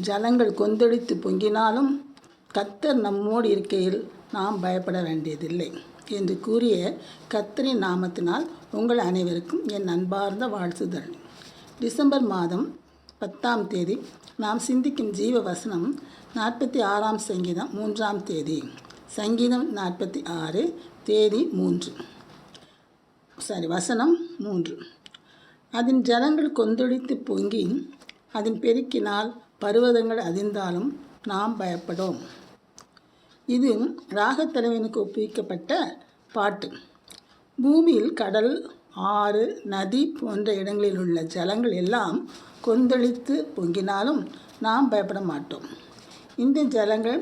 ஜலங்கள் கொந்தளித்து பொங்கினாலும் கத்தர் நம்மோடு இருக்கையில் நாம் பயப்பட வேண்டியதில்லை என்று கூறிய கத்தரின் நாமத்தினால் உங்கள் அனைவருக்கும் என் அன்பார்ந்த வாழ்த்துதல். டிசம்பர் மாதம் பத்தாம் தேதி நாம் சிந்திக்கும் ஜீவ வசனம் நாற்பத்தி ஆறாம் சங்கீதம் மூன்றாம் தேதி. சங்கீதம் நாற்பத்தி ஆறு தேதி மூன்று. சாரி வசனம் மூன்று. அதன் ஜலங்கள் கொந்தளித்து பொங்கி அதன் பெருக்கினால் பருவதங்கள் அதிர்ந்தாலும் நாம் பயப்படும். இது ராகத்தலைவனுக்கு ஒப்புவிக்கப்பட்ட பாட்டு. பூமியில் கடல் ஆறு நதி போன்ற இடங்களில் உள்ள ஜலங்கள் எல்லாம் கொந்தளித்து பொங்கினாலும் நாம் பயப்பட மாட்டோம். இந்த ஜலங்கள்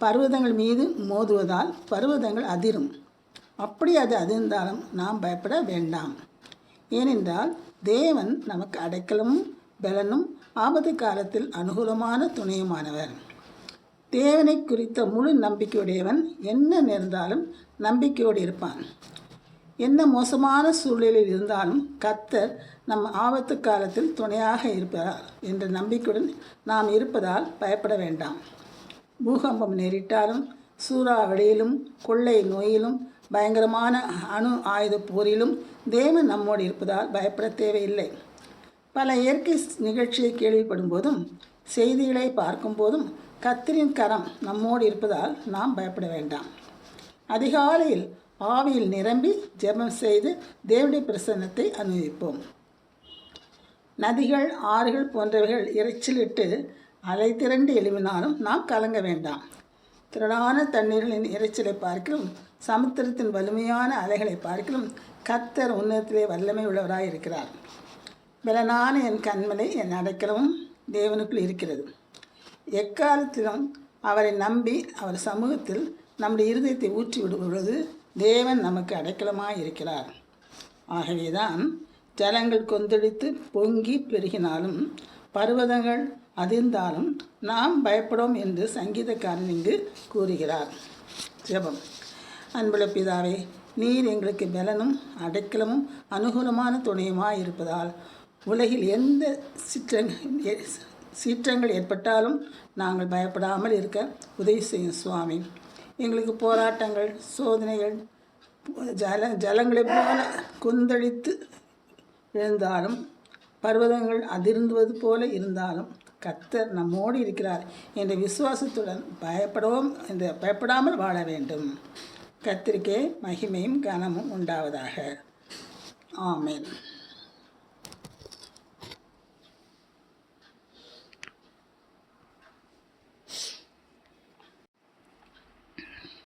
பர்வதங்கள் மீது மோதுவதால் பர்வதங்கள் அதிரும். அப்படி அது அதிர்ந்தாலும் நாம் பயப்பட வேண்டாம். ஏனென்றால் தேவன் நமக்கு அடைக்கலமும் பலனும் ஆபத்து காலத்தில் அனுகூலமான துணையுமானவர். தேவனை குறித்த முழு நம்பிக்கையுடையவன் என்ன நேர்ந்தாலும் நம்பிக்கையோடு இருப்பான். என்ன மோசமான சூழ்நிலையில் இருந்தாலும் கத்தர் நம் ஆபத்து காலத்தில் துணையாக இருப்பார் என்ற நம்பிக்கையுடன் நாம் இருப்பதால் பயப்பட வேண்டாம். பூகம்பம் நேரிட்டாலும் சூறாவளியிலும் கொள்ளை நோயிலும் பயங்கரமான அணு ஆயுத போரிலும் தேவன் நம்மோடு இருப்பதால் பயப்பட தேவையில்லை. பல இயற்கை நிகழ்ச்சியை கேள்விப்படும் போதும் செய்திகளை பார்க்கும்போதும் கத்திரின் கரம் நம்மோடு இருப்பதால் நாம் பயப்பட வேண்டாம். அதிகாலையில் ஆவியில் நிரம்பி ஜெபம் செய்து தேவனுடைய பிரசன்னத்தை அனுபவிப்போம். நதிகள் ஆறுகள் போன்றவைகள் இறைச்சலிட்டு அலை திரண்டு எழுவினாலும் நாம் கலங்க வேண்டாம். திரளான தண்ணீர்களின் இறைச்சலை பார்க்கலும் சமுத்திரத்தின் வலிமையான அலைகளை பார்க்கலும் கத்தர் உன்னதத்திலே வல்லமை உள்ளவராக இருக்கிறார் பலனான என் கண்மலை என் அடைக்கலமும் தேவனுக்குள் இருக்கிறது. எக்காலத்திலும் அவரை நம்பி அவர் சமூகத்தில் நம்முடைய இருதயத்தை ஊற்றி விடுபொழுது தேவன் நமக்கு அடைக்கலமாக இருக்கிறார். ஆகவேதான் ஜலங்கள் கொந்தளித்து பொங்கி பெருகினாலும் பர்வதங்கள் அதிர்ந்தாலும் நாம் பயப்படோம் என்று சங்கீதக்காரன் இங்கு கூறுகிறார். ஜெபம். அன்புள்ள பிதாவே நீர் எங்களுக்கு பலனும் அடைக்கலமும் அனுகூலமான துணையுமாய் இருப்பதால் உலகில் எந்த சிற்றங் சீற்றங்கள் ஏற்பட்டாலும் நாங்கள் பயப்படாமல் இருக்க உதவி செய்யும் சுவாமி. எங்களுக்கு போராட்டங்கள் சோதனைகள் ஜல ஜலங்களை போல கொந்தளித்து எழுந்தாலும் பர்வதங்கள் அதிர்ந்துவது போல இருந்தாலும் கத்தர் நம்மோடு இருக்கிறார் என்ற விசுவாசத்துடன் பயப்படவும் என்ற பயப்படாமல் வாழ வேண்டும். கத்திரிக்கே மகிமையும் கனமும் உண்டாவதாக. ஆமேன்.